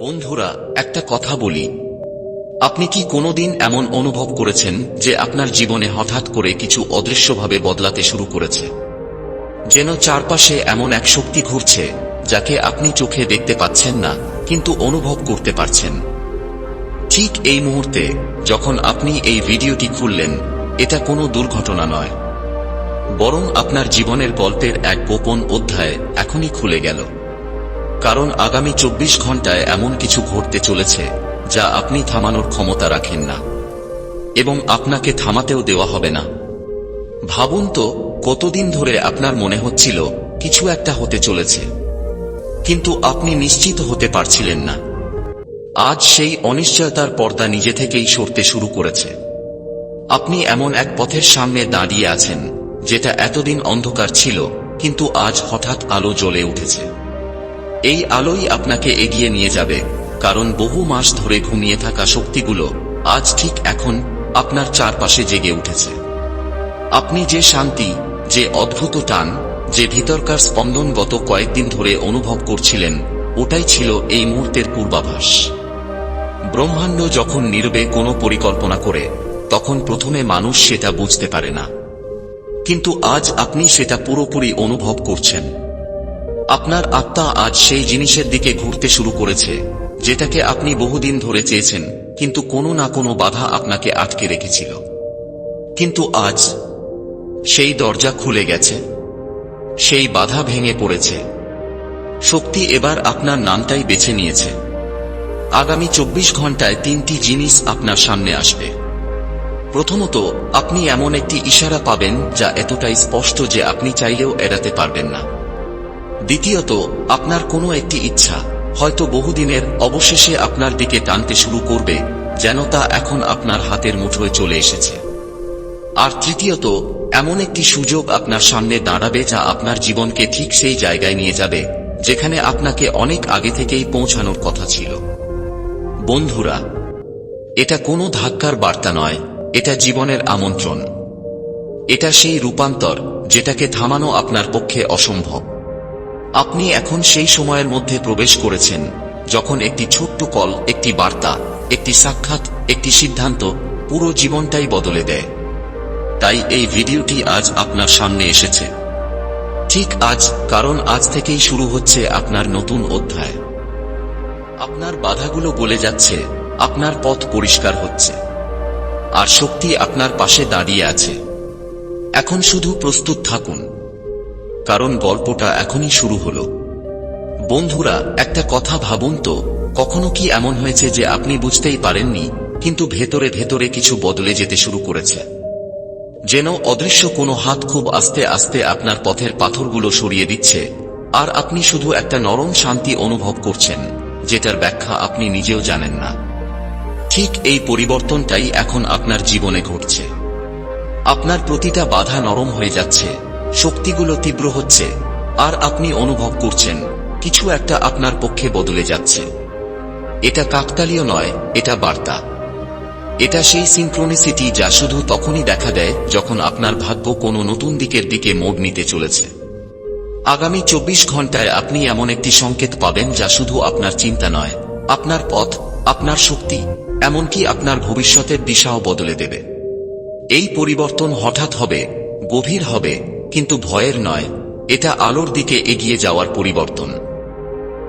বন্ধুরা, একটা কথা বলি। আপনি কি কোনোদিন এমন অনুভব করেছেন যে আপনার জীবনে হঠাৎ করে কিছু অদৃশ্যভাবে বদলাতে শুরু করেছে? যেন চারপাশে এমন এক শক্তি ঘুরছে, যাকে আপনি চোখে দেখতে পাচ্ছেন না, কিন্তু অনুভব করতে পারছেন। ঠিক এই মুহূর্তে, যখন আপনি এই ভিডিওটি খুললেন, এটা কোনো দুর্ঘটনা নয়। বরং আপনার জীবনের গল্পের এক গোপন অধ্যায় এখনই খুলে গেল। কারণ আগামী চব্বিশ ঘন্টায় এমন কিছু ঘটতে চলেছে, যা আপনি থামানোর ক্ষমতা রাখেন না। এবং আপনাকে থামাতেও দেওয়া হবে না। ভাবুন তো, কতদিন ধরে আপনার মনে হচ্ছিল, কিছু একটা হতে চলেছে। কিন্তু আপনি নিশ্চিত হতে পারছিলেন না। আজ সেই অনিশ্চয়তার পর্দা নিজে থেকেই সরতে শুরু করেছে। আপনি এমন এক পথের সামনে দাঁড়িয়ে আছেন, যেটা এতদিন অন্ধকার ছিল, কিন্তু আজ হঠাৎ আলো জ্বলে উঠেছে। এই আলোই আপনাকে এগিয়ে নিয়ে যাবে, কারণ বহু মাস ধরে ঘুমিয়ে থাকা শক্তিগুলো আজ ঠিক এখন আপনার চারপাশে জেগে উঠেছে। আপনি যে শান্তি, যে অদ্ভুত টান, যে ভিতরকার স্পন্দন গত কয়েকদিন ধরে অনুভব করছিলেন, ওটাই ছিল এই মুহূর্তের পূর্বাভাস। ব্রহ্মাণ্ড যখন নীরবে কোনো পরিকল্পনা করে, তখন প্রথমে মানুষ সেটা বুঝতে পারে না। কিন্তু আজ আপনি সেটা পুরোপুরি অনুভব করছেন। আপনার আত্মা আজ সেই জিনিসের দিকে ঘুরতে শুরু করেছে, যেটাকে আপনি বহুদিন ধরে চেয়েছেন, কিন্তু কোনো না কোনো বাধা আপনাকে আটকে রেখেছিল। কিন্তু আজ সেই দরজা খুলে গেছে, সেই বাধা ভেঙে পড়েছে। শক্তি এবার আপনার নামটাই বেছে নিয়েছে। আগামী চব্বিশ ঘন্টায় তিনটি জিনিস আপনার সামনে আসবে। প্রথমত, আপনি এমন একটি ইশারা পাবেন যা এতটাই স্পষ্ট যে আপনি চাইলেও এড়াতে পারবেন না। দ্বিতীয়ত, আপনার কোনো একটি ইচ্ছা, হয়তো বহুদিনের অবশেষে আপনার দিকে টানতে শুরু করবে, যেন তা এখন আপনার হাতের মুঠোয় চলে এসেছে। আর তৃতীয়ত, এমন একটি সুযোগ আপনার সামনে দাঁড়াবে যা আপনার জীবনকে ঠিক সেই জায়গায় নিয়ে যাবে, যেখানে আপনাকে অনেক আগে থেকেই পৌঁছানোর কথা ছিল। বন্ধুরা, এটা কোনো ধাক্কার বার্তা নয়, এটা জীবনের আমন্ত্রণ। এটা সেই রূপান্তর, যেটাকে থামানো আপনার পক্ষে অসম্ভব। আপনি এখন সেই সময়ের মধ্যে প্রবেশ করেছেন, যখন একটি ছোট্ট কল, একটি বার্তা, একটি সাক্ষাৎ, একটি সিদ্ধান্ত পুরো জীবনটাই বদলে দেয়। তাই এই ভিডিওটি আজ আপনার সামনে এসেছে। ঠিক আজ, কারণ আজ থেকেই শুরু হচ্ছে আপনার নতুন অধ্যায়। আপনার বাধাগুলো গলে যাচ্ছে, আপনার পথ পরিষ্কার হচ্ছে। আর শক্তি আপনার পাশে দাঁড়িয়ে আছে। এখন শুধু প্রস্তুত থাকুন। কারণ গল্পটা এখনই শুরু হলো। বন্ধুরা, একটা কথা ভাবুন তো, কখনো কি এমন হয়েছে যে আপনি বুঝতেই পারেননি, কিন্তু ভেতরে ভেতরে কিছু বদলে যেতে শুরু করেছে। যেন অদৃশ্য কোনো হাত খুব আস্তে আস্তে আপনার পথের পাথরগুলো সরিয়ে দিচ্ছে, আর আপনি শুধু একটা নরম শান্তি অনুভব করছেন, যেটার ব্যাখ্যা আপনি নিজেও জানেন না। ঠিক এই পরিবর্তনটাই এখন আপনার জীবনে ঘটছে। আপনার প্রতিটা বাধা নরম হয়ে যাচ্ছে শক্তিগুলো তীব্র হচ্ছে, আর আপনি অনুভব করছেন, কিছু একটা আপনার পক্ষে বদলে যাচ্ছে। এটা কাকতালীয় নয়, এটা বার্তা। এটা সেই সিনক্রোনিসিটি যা শুধু তখনই দেখা দেয় যখন আপনার ভাগ্য কোনো নতুন দিকের দিকে মোড় নিতে চলেছে। আগামী চব্বিশ ঘন্টায় আপনি এমন একটি সংকেত পাবেন যা শুধু আপনার চিন্তা নয়, আপনার পথ, আপনার শক্তি, এমনকি আপনার ভবিষ্যতের দিশাও বদলে দেবে। এই পরিবর্তন হঠাৎ হবে, গভীর হবে কিন্তু ভয়ের নয়, এটা আলোর দিকে এগিয়ে যাওয়ার পরিবর্তন।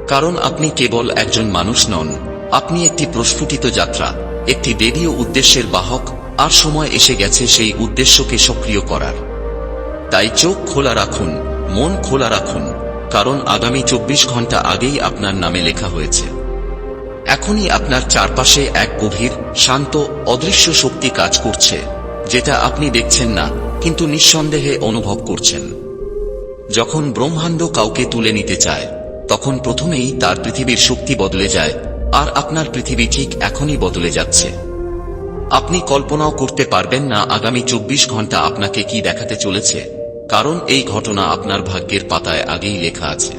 কারণ আপনি কেবল একজন মানুষ নন, আপনি একটি প্রস্ফুটিত যাত্রা, একটি দেবীয় উদ্দেশ্যের বাহক, আর সময় এসে গেছে সেই উদ্দেশ্যকে সক্রিয় করার। তাই চোখ খোলা রাখুন, মন খোলা রাখুন, কারণ আগামী চব্বিশ ঘণ্টা আগেই আপনার নামে লেখা হয়েছে। এখনই আপনার চারপাশে এক গভীর, শান্ত, অদৃশ্য শক্তি কাজ করছে, যেটা আপনি দেখছেন না কিন্তু নিঃসন্দেহে অনুভব করছেন। যখন ব্রহ্মাণ্ড কাউকে তুলে নিতে চায়, তখন প্রথমেই তার পৃথিবীর শক্তি বদলে যায়, আর আপনার পৃথিবী ঠিক এখনই বদলে যাচ্ছে। আপনি কল্পনাও করতে পারবেন না আগামী চব্বিশ ঘণ্টা আপনাকে কি দেখাতে চলেছে, কারণ এই ঘটনা আপনার ভাগ্যের পাতায় আগেই লেখা আছে।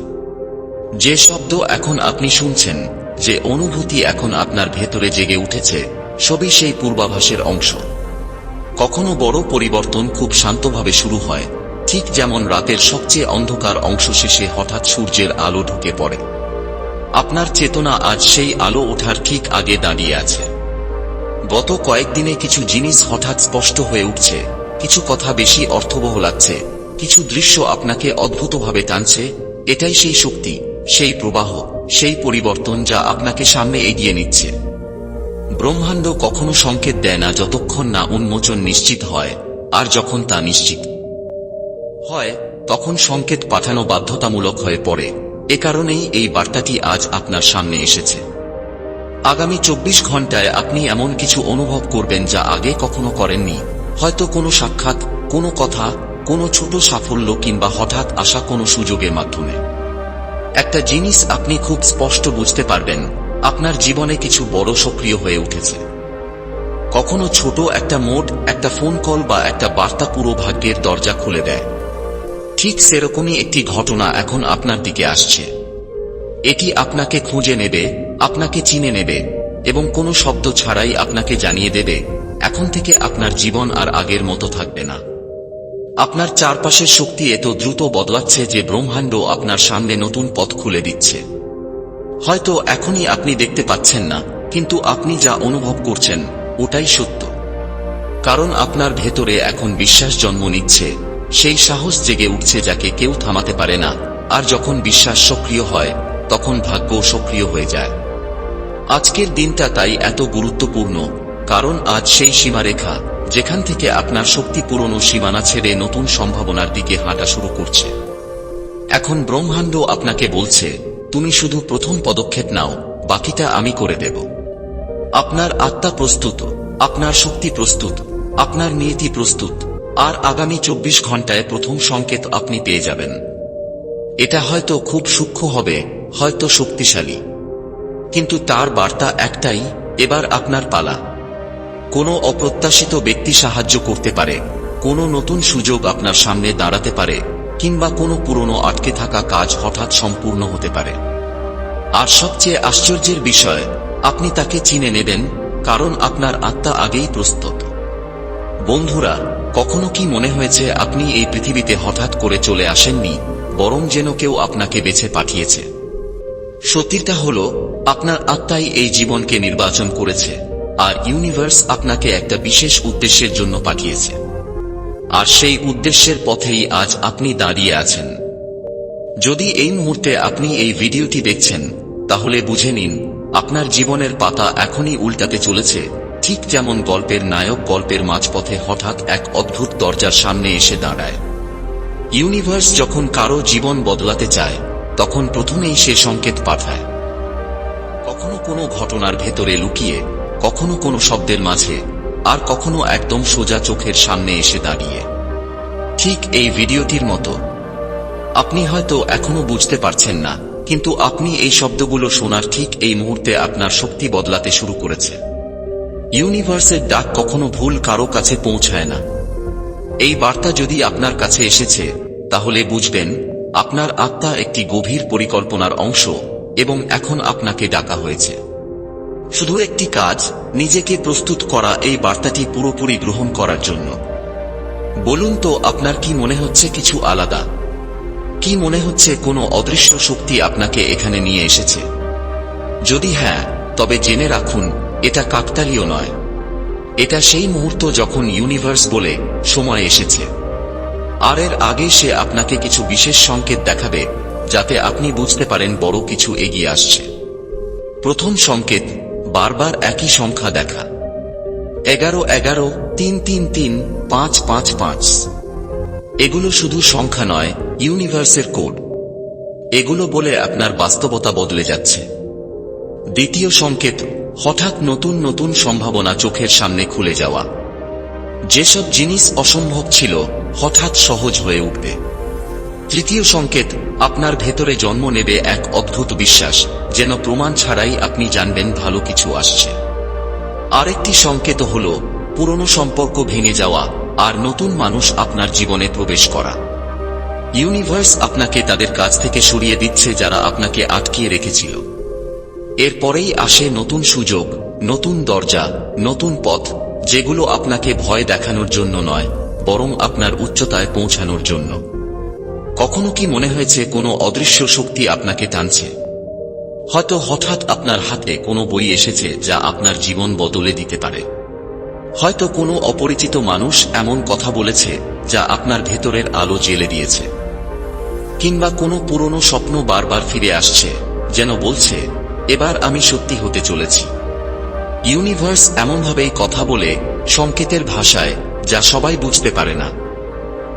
যে শব্দ এখন আপনি শুনছেন, যে অনুভূতি এখন আপনার ভেতরে জেগে উঠেছে, সবই সেই পূর্বাভাসের অংশ। কখনো বড় পরিবর্তন খুব শান্তভাবে শুরু হয়, ঠিক যেমন রাতের সবচেয়ে অন্ধকার অংশ শেষে হঠাৎ সূর্যের আলো ঢুকে পড়ে। আপনার চেতনা আজ সেই আলো ওঠার ঠিক আগে দাঁড়িয়ে আছে। গত কয়েকদিনে কিছু জিনিস হঠাৎ স্পষ্ট হয়ে উঠছে, কিছু কথা বেশি অর্থবহ লাগছে, কিছু দৃশ্য আপনাকে অদ্ভুতভাবে টানছে, এটাই সেই শক্তি, সেই প্রবাহ, সেই পরিবর্তন যা আপনাকে সামনে এগিয়ে নিচ্ছে। ব্রহ্মাণ্ড কখনো সংকেত দেয় না যতক্ষণ না উন্মোচন নিশ্চিত হয়, আর যখন তা নিশ্চিত হয়, তখন সংকেত পাঠানো বাধ্যতামূলক হয়ে পড়ে। এ কারণেই এই বার্তাটি আজ আপনার সামনে এসেছে। আগামী চব্বিশ ঘন্টায় আপনি এমন কিছু অনুভব করবেন যা আগে কখনো করেননি। হয়তো কোনো সাক্ষাৎ, কোনো কথা, কোনো ছোট সাফল্য কিংবা হঠাৎ আসা কোনো সুযোগের মাধ্যমে। একটা জিনিস আপনি খুব স্পষ্ট বুঝতে পারবেন আপনার জীবনে কিছু বড় সক্রিয় হয়ে উঠেছে। কখনো ছোট একটা মোড একটা ফোন কল বা একটা বার্তা পুরো ভাগ্যের দরজা খুলে দেয়। ঠিক সেরকমই একটি ঘটনা এখন আপনার দিকে আসছে। এটি আপনাকে খুঁজে নেবে, আপনাকে চিনে নেবে, এবং কোনো শব্দ ছাড়াই আপনাকে জানিয়ে দেবে, এখন থেকে আপনার জীবন আর আগের মতো থাকবে না। আপনার চারপাশের শক্তি এত দ্রুত বদলাচ্ছে যে ব্রহ্মাণ্ড আপনার সামনে নতুন পথ খুলে দিচ্ছে। হয়তো এখনই আপনি দেখতে পাচ্ছেন না, কিন্তু আপনি যা অনুভব করছেন, ওটাই সত্য। কারণ আপনার ভেতরে এখন বিশ্বাস জন্ম নিচ্ছে, সেই সাহস জেগে উঠছে যাকে কেউ থামাতে পারে না, আর যখন বিশ্বাস সক্রিয় হয়, তখন ভাগ্য সক্রিয় হয়ে যায়। আজকের দিনটা তাই এত গুরুত্বপূর্ণ, কারণ আজ সেই সীমারেখা, যেখান থেকে আপনার শক্তি পুরনো সীমানা ছেড়ে নতুন সম্ভাবনার দিকে হাঁটা শুরু করছে। এখন ব্রহ্মাণ্ড আপনাকে বলছে তুমি শুধু প্রথম পদক্ষেপ নাও, বাকিটা আমি করে দেব। আপনার আত্মা প্রস্তুত, আপনার শক্তি প্রস্তুত, আপনার নিয়তি প্রস্তুত, আর আগামী চব্বিশ ঘন্টায় প্রথম সংকেত আপনি পেয়ে যাবেন। এটা হয়তো খুব সূক্ষ্ম হবে, হয়তো শক্তিশালী। কিন্তু তার বার্তা একটাই, এবার আপনার পালা। কোনো অপ্রত্যাশিত ব্যক্তি সাহায্য করতে পারে, কোনো নতুন সুযোগ আপনার সামনে দাঁড়াতে পারে কিংবা কোনো পুরনো আটকে থাকা কাজ হঠাৎ সম্পূর্ণ হতে পারে। আর সবচেয়ে আশ্চর্যের বিষয়, আপনি তাকে চিনে নেবেন, কারণ আপনার আত্মা আগেই প্রস্তুত। বন্ধুরা, কখনো কি মনে হয়েছে আপনি এই পৃথিবীতে হঠাৎ করে চলে আসেননি, বরং যেন কেউ আপনাকে বেছে পাঠিয়েছে? সত্যিটা হল, আপনার আত্মাই এই জীবনকে নির্বাচন করেছে, আর ইউনিভার্স আপনাকে একটা বিশেষ উদ্দেশ্যের জন্য পাঠিয়েছে। আর সেই উদ্দেশ্যের পথেই আজ আপনি দাঁড়িয়ে আছেন। যদি এই মুহূর্তে আপনি এই ভিডিওটি দেখছেন, তাহলে বুঝে নিন, আপনার জীবনের পাতা এখনই উল্টাতে চলেছে, ঠিক যেমন গল্পের নায়ক গল্পের মাঝপথে হঠাৎ এক অদ্ভুত দরজার সামনে এসে দাঁড়ায়। ইউনিভার্স যখন কারও জীবন বদলাতে চায়, তখন প্রথমেই সে সংকেত পাঠায়। কখনো কোনো ঘটনার ভেতরে লুকিয়ে, কখনো কোনো শব্দের মাঝে আর কখনো একদম সোজা চোখের সামনে এসে দাঁড়িয়ে। ঠিক এই ভিডিওটির মতো। আপনি হয়তো এখনও বুঝতে পারছেন না, কিন্তু আপনি এই শব্দগুলো শোনার ঠিক এই মুহূর্তে আপনার শক্তি বদলাতে শুরু করেছে। ইউনিভার্সের ডাক কখনো ভুল কারও কাছে পৌঁছায় না। এই বার্তা যদি আপনার কাছে এসেছে, তাহলে বুঝবেন, আপনার আত্মা একটি গভীর পরিকল্পনার অংশ এবং এখন আপনাকে ডাকা হয়েছে। শুধু একটি কাজ, নিজেকে প্রস্তুত করা এই বার্তাটি পুরোপুরি গ্রহণ করার জন্য। বলুন তো, আপনার কি মনে হচ্ছে কিছু আলাদা? কি মনে হচ্ছে কোনো অদৃশ্য শক্তি আপনাকে এখানে নিয়ে এসেছে? যদি হ্যাঁ তবে জেনে রাখুন, এটা কাকতালীয় নয়। এটা সেই মুহূর্ত যখন ইউনিভার্স বলে সময় এসেছে। আর এর আগে সে আপনাকে কিছু বিশেষ সংকেত দেখাবে, যাতে আপনি বুঝতে পারেন বড় কিছু এগিয়ে আসছে। প্রথম সংকেত বারবার একই সংখ্যা দেখা। এগারো এগারো তিন তিন তিন পাঁচ পাঁচ পাঁচ। এগুলো শুধু সংখ্যা নয় ইউনিভার্সের কোড এগুলো বলে আপনার বাস্তবতা বদলে যাচ্ছে। দ্বিতীয় সংকেত, হঠাৎ নতুন নতুন সম্ভাবনা চোখের সামনে খুলে যাওয়া। যেসব জিনিস অসম্ভব ছিল, হঠাৎ সহজ হয়ে উঠবে। তৃতীয় সংকেত, আপনার ভেতরে জন্ম নেবে এক অদ্ভুত বিশ্বাস, যেন প্রমাণ ছাড়াই আপনি জানবেন ভালো কিছু আসছে। আরেকটি সংকেত হল, পুরনো সম্পর্ক ভেঙে যাওয়া আর নতুন মানুষ আপনার জীবনে প্রবেশ করা। ইউনিভার্স আপনাকে তাদের কাছ থেকে সরিয়ে দিচ্ছে যারা আপনাকে আটকিয়ে রেখেছিল। এরপরেই আসে নতুন সুযোগ, নতুন দরজা, নতুন পথ, যেগুলো আপনাকে ভয় দেখানোর জন্য নয়, বরং আপনার উচ্চতায় পৌঁছানোর জন্য। কখনো কি মনে হয়েছে কোনো অদৃশ্য শক্তি আপনাকে টানছে? হয়তো হঠাৎ আপনার হাতে কোনো বই এসেছে যা আপনার জীবন বদলে দিতে পারে। হয়তো কোনো অপরিচিত মানুষ এমন কথা বলেছে যা আপনার ভেতরের আলো জেলে দিয়েছে। কিংবা কোনো পুরনো স্বপ্ন বারবার ফিরে আসছে, যেন বলছে, এবার আমি সত্যি হতে চলেছি। ইউনিভার্স এমনভাবেই কথা বলে সংকেতের ভাষায় যা সবাই বুঝতে পারে না।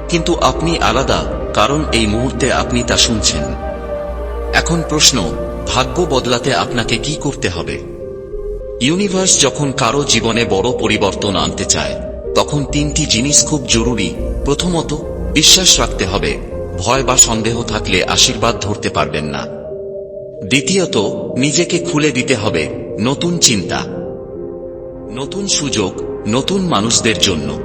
কিন্তু আপনি আলাদা কারণ এই মুহূর্তে আপনি তা শুনছেন। এখন প্রশ্ন, ভাগ্য বদলাতে আপনাকে কি করতে হবে? ইউনিভার্স যখন কারও জীবনে বড় পরিবর্তন আনতে চায়, তখন তিনটি জিনিস খুব জরুরি। প্রথমত, বিশ্বাস রাখতে হবে, ভয় বা সন্দেহ থাকলে আশীর্বাদ ধরতে পারবেন না। দ্বিতীয়ত, নিজেকে খুলে দিতে হবে, নতুন চিন্তা। নতুন সুযোগ, নতুন মানুষদের জন্য।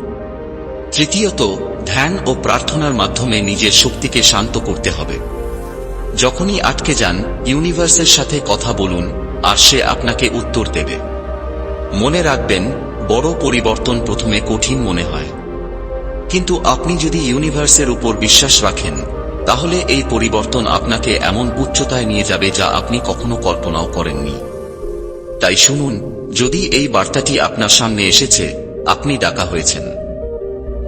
তৃতীয়ত ধ্যান ও প্রার্থনার মাধ্যমে নিজের শক্তিকে শান্ত করতে হবে। যখনই আটকে যান, ইউনিভার্সের সাথে কথা বলুন, আর সে আপনাকে উত্তর দেবে। মনে রাখবেন, বড় পরিবর্তন প্রথমে কঠিন মনে হয়। কিন্তু আপনি যদি ইউনিভার্সের উপর বিশ্বাস রাখেন, তাহলে এই পরিবর্তন আপনাকে এমন উচ্চতায় নিয়ে যাবে যা আপনি কখনো কল্পনাও করেননি। তাই শুনুন, যদি এই বার্তাটি আপনার সামনে এসেছে, আপনি ডাকা হয়েছেন।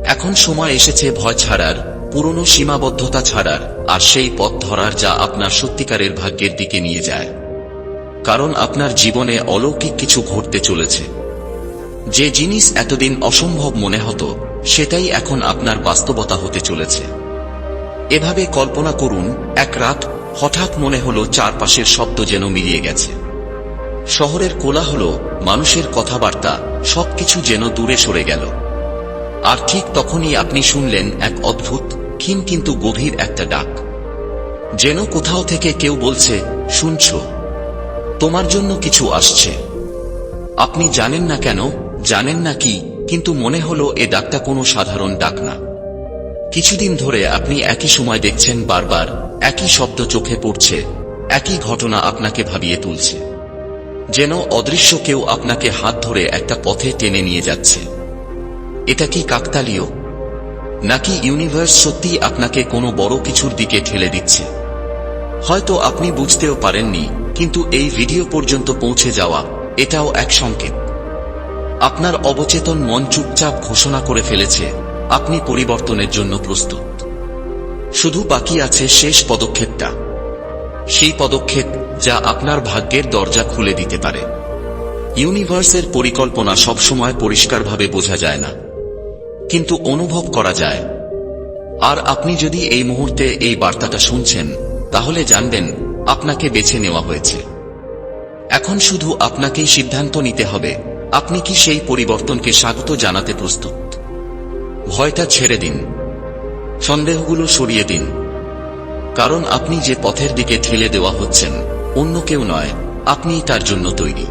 এখন সময় এসেছে ভয় ছাড়ার, পুরনো সীমাবদ্ধতা ছাড়ার, আর সেই পথ ধরার যা আপনার সত্যিকারের ভাগ্যের দিকে নিয়ে যায়। কারণ আপনার জীবনে অলৌকিক কিছু ঘটতে চলেছে। যে জিনিস এতদিন অসম্ভব মনে হতো, সেটাই এখন আপনার বাস্তবতা হতে চলেছে। এভাবে কল্পনা করুন, এক রাত হঠাৎ মনে হলো চারপাশের শব্দ যেন মিলিয়ে গেছে। শহরের কোলাহল, মানুষের কথাবার্তা, সবকিছু যেন দূরে সরে গেল। আর ঠিক তখনই আপনি শুনলেন এক অদ্ভুত, ক্ষীণ কিন্তু গভীর একটা ডাক। যেন কোথাও থেকে কেউ বলছে, শুনছ? তোমার জন্য কিছু আসছে। আপনি জানেন না কেন, জানেন না কি, কিন্তু মনে হলো এ ডাকটা কোনো সাধারণ ডাক না। কিছুদিন ধরে আপনি একই সময় দেখছেন বারবার, একই শব্দ চোখে পড়ছে, একই ঘটনা আপনাকে ভাবিয়ে তুলছে। যেন অদৃশ্য কেউ আপনাকে হাত ধরে একটা পথে টেনে নিয়ে যাচ্ছে। এটা কি কাকতালীয়? নাকি ইউনিভার্স সত্যি আপনাকে কোনো বড় কিছুর দিকে ঠেলে দিচ্ছে? হয়তো আপনি বুঝতেও পারেননি, কিন্তু এই ভিডিও পর্যন্ত পৌঁছে যাওয়া, এটাও এক সংকেত। আপনার অবচেতন মন চুপচাপ ঘোষণা করে ফেলেছে, আপনি পরিবর্তনের জন্য প্রস্তুত। শুধু বাকি আছে শেষ পদক্ষেপটা। সেই পদক্ষেপ যা আপনার ভাগ্যের দরজা খুলে দিতে পারে। ইউনিভার্সের পরিকল্পনা সবসময় পরিষ্কারভাবে বোঝা যায় না। কিন্তু অনুভব করা যায়। আর আপনি যদি এই মুহূর্তে এই বার্তাটা শুনছেন, তাহলে জানবেন আপনাকে বেছে নেওয়া হয়েছে। এখন শুধু আপনাকেই সিদ্ধান্ত নিতে হবে, আপনি কি সেই পরিবর্তনকে স্বাগত জানাতে প্রস্তুত। ভয়টা ছেড়ে দিন। সন্দেহগুলো সরিয়ে দিন। কারণ আপনি যে পথের দিকে ঠেলে দেওয়া হচ্ছেন, অন্য কেউ নয়, আপনি তার জন্য তৈরি।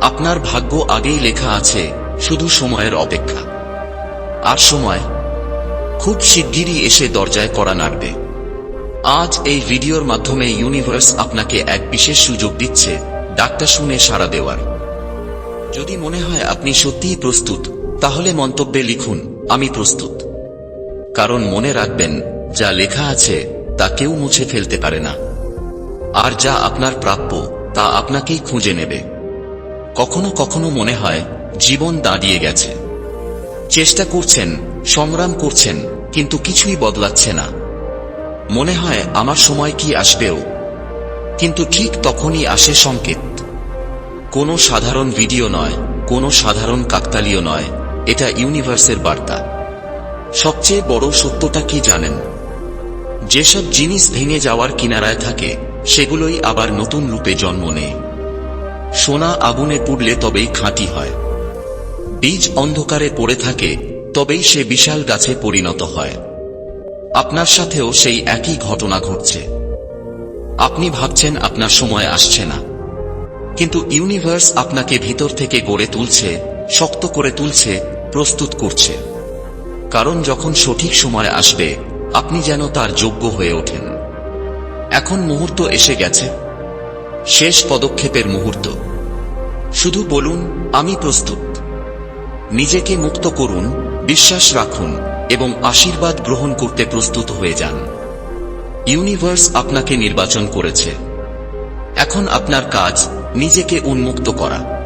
আপনার ভাগ্য আগেই লেখা আছে, শুধু সময়ের অপেক্ষা। আর সময়। খুব শিগগিরই এসে দরজায় করা নাড়বে। আজ এই ভিডিওর মাধ্যমে ইউনিভার্স আপনাকে এক বিশেষ সুযোগ দিচ্ছে ডাক্তার শুনে সাড়া দেওয়ার। যদি মনে হয় আপনি সত্যিই প্রস্তুত, তাহলে মন্তব্যে লিখুন, আমি প্রস্তুত। কারণ মনে রাখবেন, যা লেখা আছে, তা কেউ মুছে ফেলতে পারে না। আর যা আপনার প্রাপ্য, তা আপনাকেই খুঁজে নেবে। কখনো কখনো মনে হয়, জীবন দাঁড়িয়ে গেছে। চেষ্টা করছেন, সংগ্রাম করছেন, কিন্তু কিছুই বদলাচ্ছে না। মনে হয় আমার সময় কি আসবেও, কিন্তু ঠিক তখনই আসে সংকেত। কোনো সাধারণ ভিডিও নয়, কোনো সাধারণ কাকতালীয় নয়, এটা ইউনিভার্সের বার্তা। সবচেয়ে বড় সত্যটা কি জানেন? যেসব জিনিস ভেঙে যাওয়ার কিনারায় থাকে, সেগুলোই আবার নতুন রূপে জন্ম নেয়। সোনা আগুনে পুড়লে তবেই খাঁটি হয়। বীজ অন্ধকারে পড়ে থাকে, তবেই সে বিশাল গাছে পরিণত হয়। আপনার সাথেও সেই একই ঘটনা ঘটছে। আপনি ভাবছেন আপনার সময় আসছে না। কিন্তু ইউনিভার্স আপনাকে ভিতর থেকে গড়ে তুলছে, শক্ত করে তুলছে, প্রস্তুত করছে। কারণ যখন সঠিক সময় আসবে, আপনি যেন তার যোগ্য হয়ে ওঠেন। এখন মুহূর্ত এসে গেছে। শেষ পদক্ষেপের মুহূর্ত। শুধু বলুন, আমি প্রস্তুত। নিজেকে মুক্ত করুন, বিশ্বাস রাখুন এবং আশীর্বাদ গ্রহণ করতে প্রস্তুত হয়ে যান। ইউনিভার্স আপনাকে নির্বাচন করেছে। এখন আপনার কাজ নিজেকে উন্মুক্ত করা।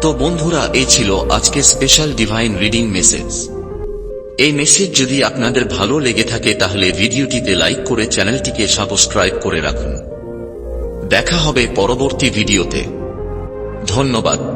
তো বন্ধুরা এই ছিল আজকে স্পেশাল ডিভাইন রিডিং মেসেজ এই মেসেজ যদি আপনাদের ভালো লেগে থাকে, তাহলে ভিডিওটিতে লাইক করে চ্যানেলটিকে সাবস্ক্রাইব করে রাখুন। দেখা হবে পরবর্তী ভিডিওতে। ধন্যবাদ।